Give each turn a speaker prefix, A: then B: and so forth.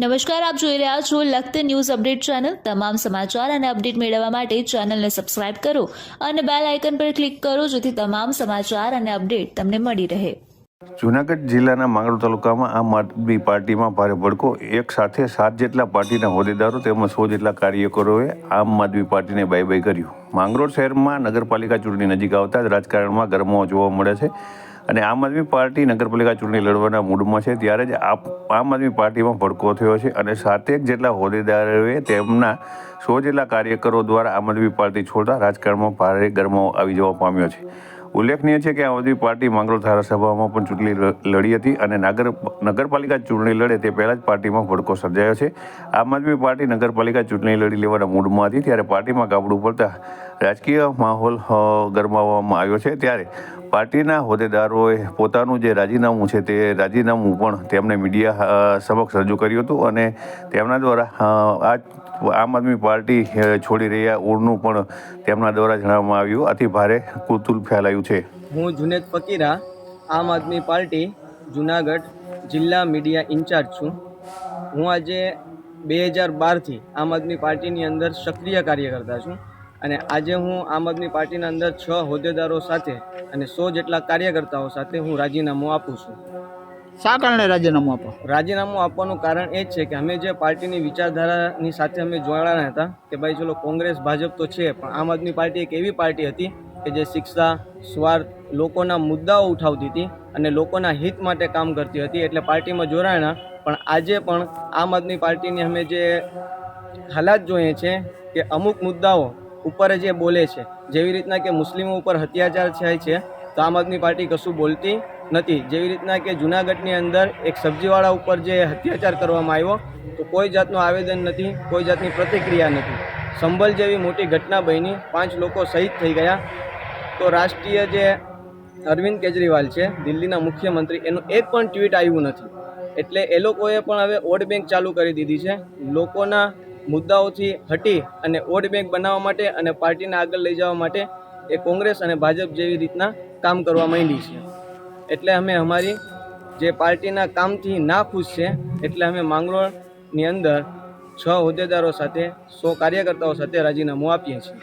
A: નમસ્કાર, આપ જોઈ રહ્યા છો લખત ન્યૂઝ અપડેટ ચેનલ. તમામ સમાચાર અને અપડેટ મેળવવા માટે ચેનલને સબસ્ક્રાઇબ કરો અને બેલ આઇકન પર ક્લિક કરો જેથી તમામ સમાચાર અને અપડેટ તમને મળી રહે.
B: જૂનાગઢ જિલ્લાના માંગરોળ તાલુકામાં આમ આદમી પાર્ટીમાં ભારે ભડકો. એક સાથે સાત જેટલા પાર્ટીના હોદ્દેદારો તેમજ સો જેટલા કાર્યકરોએ આમ આદમી પાર્ટીને બાય બાય કર્યું. માંગરોળ શહેરમાં નગરપાલિકા ચૂંટણી નજીક આવતા જ રાજકારણમાં ગરમાવો જોવા મળે છે. અને આમ આદમી પાર્ટી નગરપાલિકા ચૂંટણી લડવાના મૂડમાં છે, ત્યારે જ આમ આદમી પાર્ટીમાં ભડકો થયો છે અને સાતેક જેટલા હોદ્દેદારોએ તેમના સો જેટલા કાર્યકરો દ્વારા આમ આદમી પાર્ટી છોડતા રાજકારણમાં ભારે ગરમાવો આવી જવા પામ્યો છે. ઉલ્લેખનીય છે કે આમ આદમી પાર્ટી માંગરોળ ધારાસભામાં પણ ચૂંટણી લડી હતી અને નાગર, નગરપાલિકા ચૂંટણી લડે તે પહેલાં જ પાર્ટીમાં ભડકો સર્જાયો છે. આમ આદમી પાર્ટી નગરપાલિકા ચૂંટણી લડી લેવાના મૂડમાં હતી ત્યારે પાર્ટીમાં ગાબડું પડતા રાજકીય માહોલ ગરમાવવામાં આવ્યો છે. ત્યારે પાર્ટીના હોદ્દેદારોએ પોતાનું જે રાજીનામું છે તે રાજીનામું પણ તેમણે મીડિયા સમક્ષ રજૂ કર્યું હતું અને તેમના દ્વારા આ આમ આદમી પાર્ટી છોડી રહ્યા ઓળનું પણ તેમના દ્વારા જણાવવામાં આવ્યું. આથી ભારે કુતુલ ફેલાયું છે.
C: હું જુનેદ ફકીરા, આમ આદમી પાર્ટી, જુનાગઢ જિલ્લા મીડિયા ઇન્ચાર્જ છું. હું આજે બે હજાર બારથી આમ આદમી પાર્ટીની અંદર સક્રિય કાર્યકર્તા છું અને આજે હું આમ આદમી પાર્ટીના અંદર છ હોદ્દેદારો સાથે અને સો જેટલા કાર્યકર્તાઓ સાથે હું રાજીનામું આપું છું.
D: શા કારણે રાજીનામું આપો?
C: રાજીનામું આપવાનું કારણ એ જ છે કે અમે જે પાર્ટીની વિચારધારાની સાથે અમે જોડાણા હતા કે ભાઈ ચલો કોંગ્રેસ, ભાજપ તો છે, પણ આમ આદમી પાર્ટી એક એવી પાર્ટી હતી કે જે શિક્ષા, સ્વાર્થ લોકોના મુદ્દાઓ ઉઠાવતી હતી અને લોકોના હિત માટે કામ કરતી હતી એટલે પાર્ટીમાં જોડાણા. પણ આજે પણ આમ આદમી પાર્ટીની અમે જે હાલાત જોઈએ છે કે અમુક મુદ્દાઓ ઉપર જે બોલે છે, જેવી રીતના કે મુસ્લિમો ઉપર અત્યાચાર થાય છે, તો આમ આદમી પાર્ટી કશું બોલતી નથી. જેવી રીતના કે જુનાગઢની અંદર એક સબ્જીવાળા ઉપર જે અત્યાચાર કરવામાં આવ્યો, તો કોઈ જાતનું આવેદન નથી, કોઈ જાતની પ્રતિક્રિયા નથી. સંભલ જેવી મોટી ઘટના બની, પાંચ લોકો શહીદ થઈ ગયા. તો રાષ્ટ્રીય જે અરવિંદ કેજરીવાલ છે, દિલ્હીના મુખ્યમંત્રી, એનું એક પણ ટ્વીટ આવ્યું નથી. એટલે એ લોકોએ પણ હવે વોટ બેંક ચાલુ કરી દીધી છે. લોકોના મુદ્દાઓથી હટી અને વોટ બેંક બનાવવા માટે અને પાર્ટીને આગળ લઈ જવા માટે એ કોંગ્રેસ અને ભાજપ જેવી રીતના કામ કરવા માંડી છે. એટલે અમે અમારી જે પાર્ટીના કામથી ના ખુશ છે, એટલે અમે માંગરોળની અંદર છ હોદ્દેદારો સાથે, સો કાર્યકર્તાઓ સાથે રાજીનામું આપીએ છીએ.